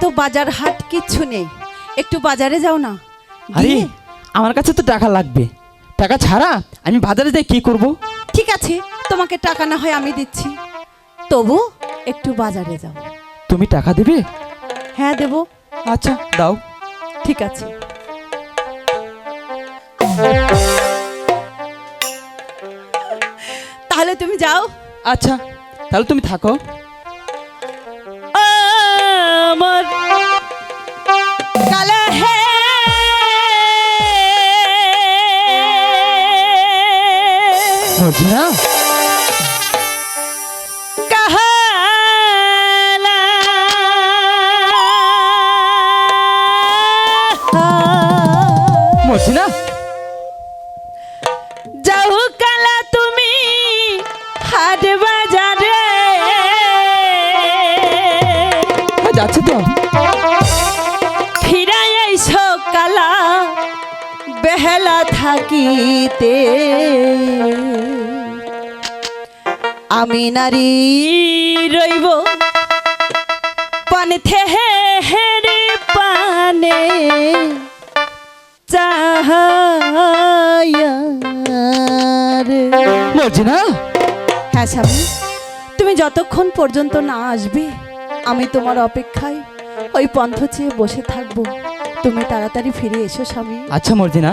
তো বাজার হাট কিচ্ছু নেই। একটু বাজারে যাও না। আরে? আমার কাছে তো টাকা লাগবে। টাকা ছাড়া আমি বাজারে যাই কি করব? ঠিক আছে তোমাকে টাকা না হয় আমি দিচ্ছি। তবু একটু বাজারে যাও। তুমি টাকা দেবে? হ্যাঁ দেব। আচ্ছা দাও। ঠিক আছে। তাহলে তুমি যাও। আচ্ছা তাহলে তুমি থাকো। আমার কালা হে। কাহালা। মর্জিনা যাও কালা তুমি হাট থাকিতে। আমি নারী রইব পানে হেরে পানে। চাহায়ারে। মর্জিনা? হ্যাঁ স্বামী তুমি যতক্ষণ পর্যন্ত না আসবে আমি তোমার অপেক্ষায় ওই পন্থ চেয়ে বসে থাকব। তুমি তাড়াতাড়ি ফিরে এসো স্বামী। আচ্ছা মর্জিনা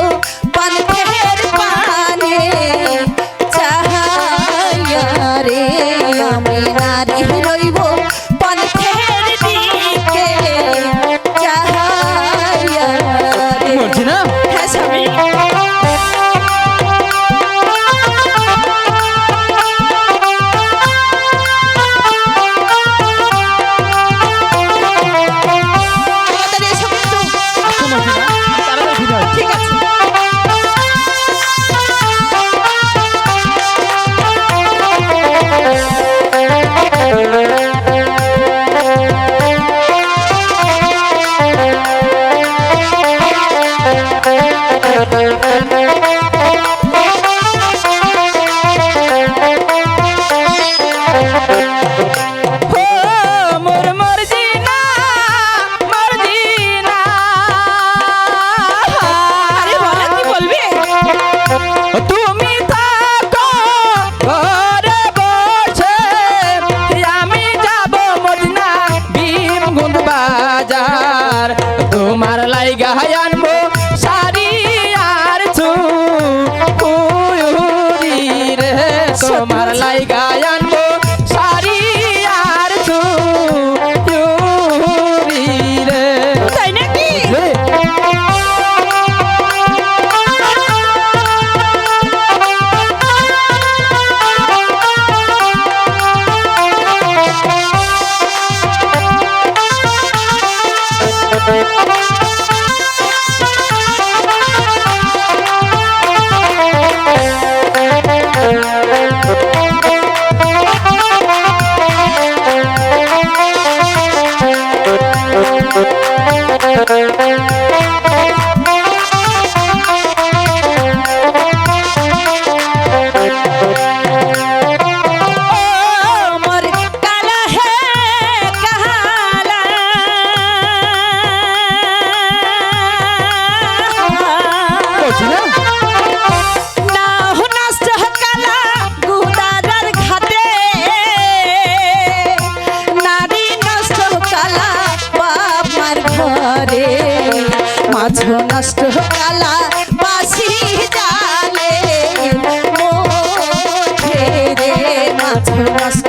ঠিক আছে। ও তোমার লাইগা কাছে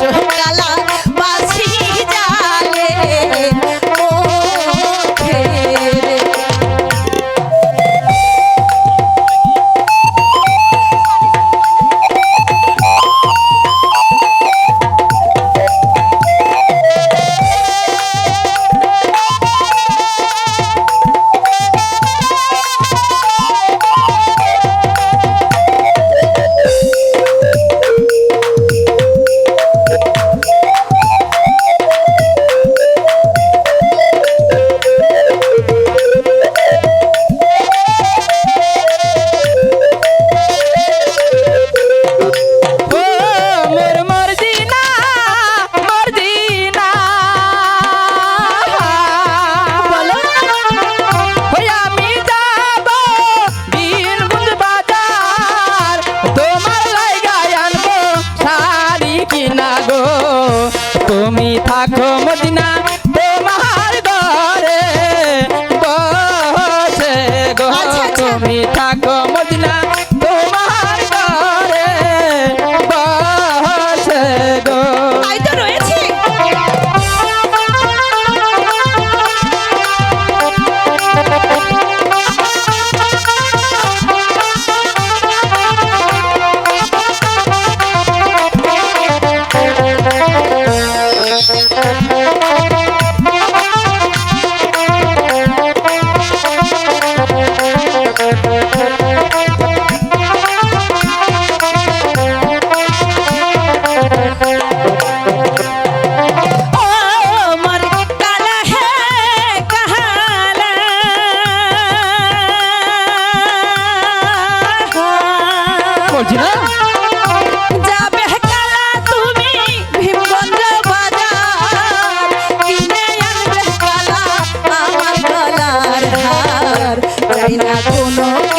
ও মদিনা তোমার দরে বসে গো আচ্ছা, আচ্ছা। তুমি তা বিনা কোনো